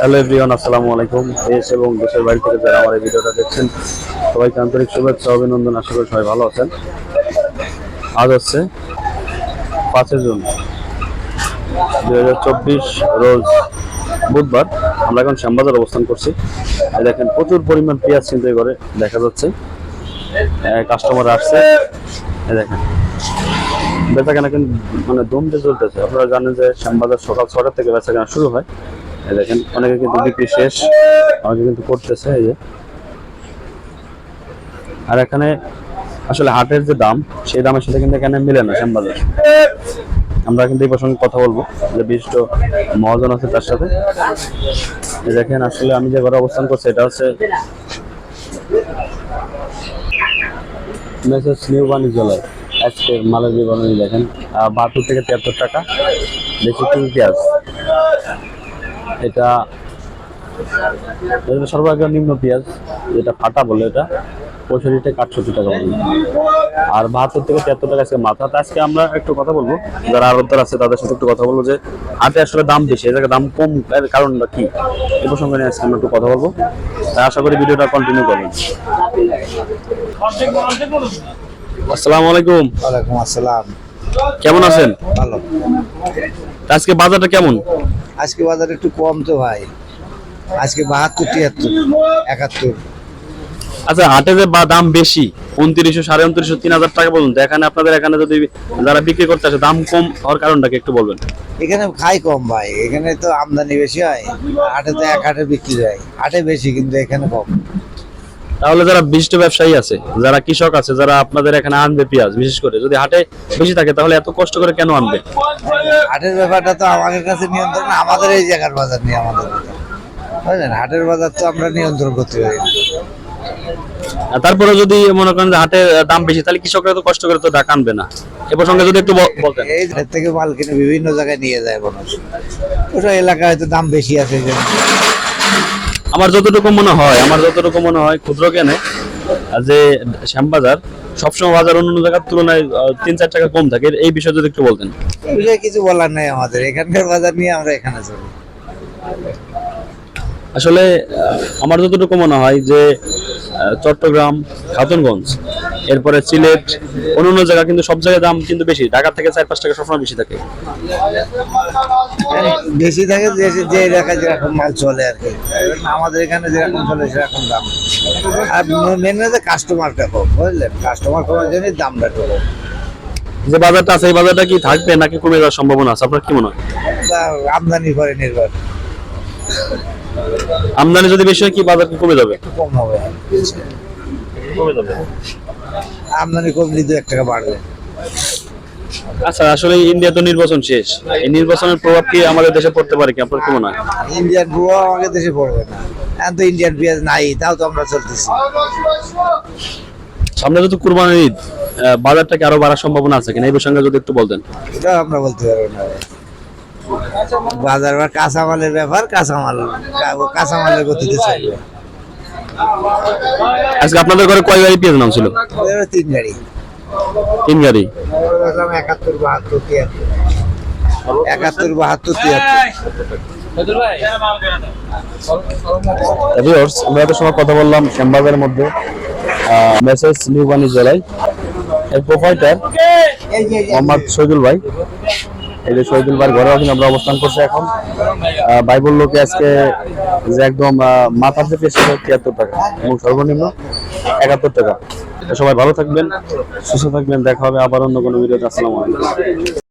Hello everyone আসসালামু আলাইকুম। দেশ এবং দেশের বাড়ি থেকে যারা আমার এই ভিডিওটা দেখছেন, সবাইকে আন্তরিক শুভেচ্ছা, অভিনন্দন, আশা করি সবাই ভালো আছেন। আজ হচ্ছে পাঁচই জুন, দুই হাজার চব্বিশ রোজ বুধবার। আমরা এখন শ্যামবাজার অবস্থান করছি। দেখেন, প্রচুর পরিমাণ পেঁয়াজ চিন্তাই করে দেখা যাচ্ছে। কাস্টমার আসছে। দেখেন বেচা কেনা কিন্তু মানে দমতে চলতেছে। আপনারা জানেন যে শ্যামবাজার সকাল ছটা থেকে বেচা কেনা শুরু হয়। দেখেন, অনেকে কিন্তু বিক্রি শেষ, অনেকে কিন্তু করতেছে, এই যে। আর এখানে আসলে হাটের যে দাম, সেই দামের সাথে কিন্তু এখানে মিলে না শ্যামবাজার। আমরা কিন্তু এই প্রসঙ্গে কথা বলব, যে বিশিষ্ট মহাজন আছে তার সাথে। দেখেন, আসলে আমি যে ঘরে অবস্থান করছি, এটা হচ্ছে মেসেজ নিউ বাণিজ্যালয় আজকে মালের বিবরণী দেখেন বাহাত্তর থেকে তিয়াত্তর টাকা বেশি কিং পেঁয়াজ। এটা এটা সর্বাগ্র নিম্ন পেঁয়াজ যেটা ফাটা বলে এটা পঁয়ষট্টি থেকে আটষট্টি টাকা বলে। আর বাহাত্তর থেকে তিয়াত্তর টাকা আজকে মাথা আজকে আমরা একটু কথা বলব। যারা আরবদার আছে তাদের সাথে একটু কথা বলব যে হাটে আসলে দাম বেশি এই জায়গায় দাম কম। এর কারণটা কি? এই প্রসঙ্গে নিয়ে আজকে আমরা একটু কথা বলব। তাই আশা করি ভিডিওটা কন্টিনিউ করবেন। আসসালামু আলাইকুম। ওয়ালাইকুম আসসালাম। কেমন আছেন? ভালো। আজকে বাজারটা কেমন? আজকে বাজার একটু কম তো ভাই। আজকে বাহাত্তর তিয়াত্তর একাত্তর। আচ্ছা হাটে যে বা দাম বেশি উনত্রিশশো সাড়ে উনত্রিশশো তিন হাজার টাকা বলুন তো এখানে আপনাদের এখানে যদি যারা বিক্রি করতে আসে দাম কম হওয়ার কারণটাকে একটু বলবেন। এখানে খাই কম ভাই। এখানে তো আমদানি বেশি হয়। হাটে তো এক হাটে বিক্রি হয়। হাটে বেশি কিন্তু এখানে কম। তাহলে যারা বিশিষ্ট ব্যবসায়ী আছে যারা কৃষক আছে যারা আপনাদের এখানে আনবে পেঁয়াজ বিশেষ করে যদি হাটে বেশি থাকে তাহলে এত কষ্ট করে কেন আনবে? হাটের ব্যাপারটা তো আমাদের কাছে নিয়ন্ত্রণ আমাদের এই জায়গার বাজার নিয়ে আমাদের বুঝলেন? হাটের বাজার তো আমরা নিয়ন্ত্রণ করতে পারি তারপরে যদি মনে করেন যে হাটে দাম বেশি তাহলে কৃষকরা তো কষ্ট করে তো ডাক আনবে না। এ প্রসঙ্গে যদি একটু বল- বলতেন। এই থেকে মাল কিনে বিভিন্ন জায়গায় নিয়ে যায় মানুষ ওটা এলাকায় হয়তো দাম বেশি আছে। আমার যতটুকু মনে হয় আমার যতটুকু মনে হয় ক্ষুদ্র কেনে যে শ্যামবাজার সবসময় বাজার অন্য জায়গার তুলনায় তিন চার টাকা কম থাকে। এই বিষয়ে যদি একটু বলতেন। কিছু বলার নাই আমাদের। এখানকার বাজার নিয়ে আমরা এখানে চলি আসলে আমার যতটুকু মনে হয় যে চট্টগ্রাম খাতুনগঞ্জ এরপরে সিলেট অন্য জায়গা কিন্তু সব জায়গায় দাম কিন্তু বেশি। ঢাকা থেকে চার পাঁচ টাকা সবসময় বেশি থাকে। বেশি থাকে যে যে এলাকায় যেরকম মাল চলে আর কি। আমাদের এখানে যেরকম চলে সেরকম দাম। আর মেন হচ্ছে কাস্টমারটা কম বুঝলেন? কাস্টমার কমার জন্যই দামটা কম। যে বাজারটা আছে এই বাজারটা কি থাকবে নাকি কমে যাওয়ার সম্ভাবনা আছে? আপনার কি মনে হয়? আমদানি করে নির্ভর। আমদানি যদি বেশি হয় কি বাজার কি কমে যাবে? একটু কম হবে। কমে যাবে। আমদানি কমলে দু এক টাকা বাড়বে। আচ্ছা আসলে ইন্ডিয়া তো নির্বাচন শেষ। এই নির্বাচনের প্রভাব কি আমাদের দেশে পড়তে পারে কি? আপনার কি মনে হয়? ইন্ডিয়ান বুয়া আমাদের দেশে পড়বে না। এখন তো ইন্ডিয়ান পেঁয়াজ নাই তাও তো আমরা চলতেছি। সামনে যদি কুরবানির ঈদ আহ, বাজারটা কি আরও বাড়ার সম্ভাবনা আছে কিনা? এই প্রসঙ্গে যদি একটু বলতেন। এটা আমরা বলতে পারব না। বাজার বা কাঁচামালের ব্যাপার কাঁচামাল কাঁচামালের গতিতে চলবে। আজকে আপনাদের ঘরে কয় গাড়ি পেঁয়াজ নাম ছিল? তিন গাড়ি। তিন গাড়ি? একাত্তর বাহাত্তর তিয়াত্তর। একাত্তর বাহাত্তর তিয়াত্তর। আমরা এত সময় কথা বললাম শ্যামবাজারের মধ্যে। মেসেজ এর প্রোপাইটার মোহাম্মদ শহীদুল ভাই। এই যে শহীদুল ভাইয়ের ঘরে কিন্তু আমরা অবস্থান করছি এখন। ভাই বলল কি আজকে যে একদম মাথার যে পেয়েছে তিয়াত্তর টাকা এবং সর্বনিম্ন একাত্তর টাকা। সবাই ভালো থাকবেন, সুস্থ থাকবেন, দেখা হবে আবার অন্য কোনো ভিডিওতে। আসসালামু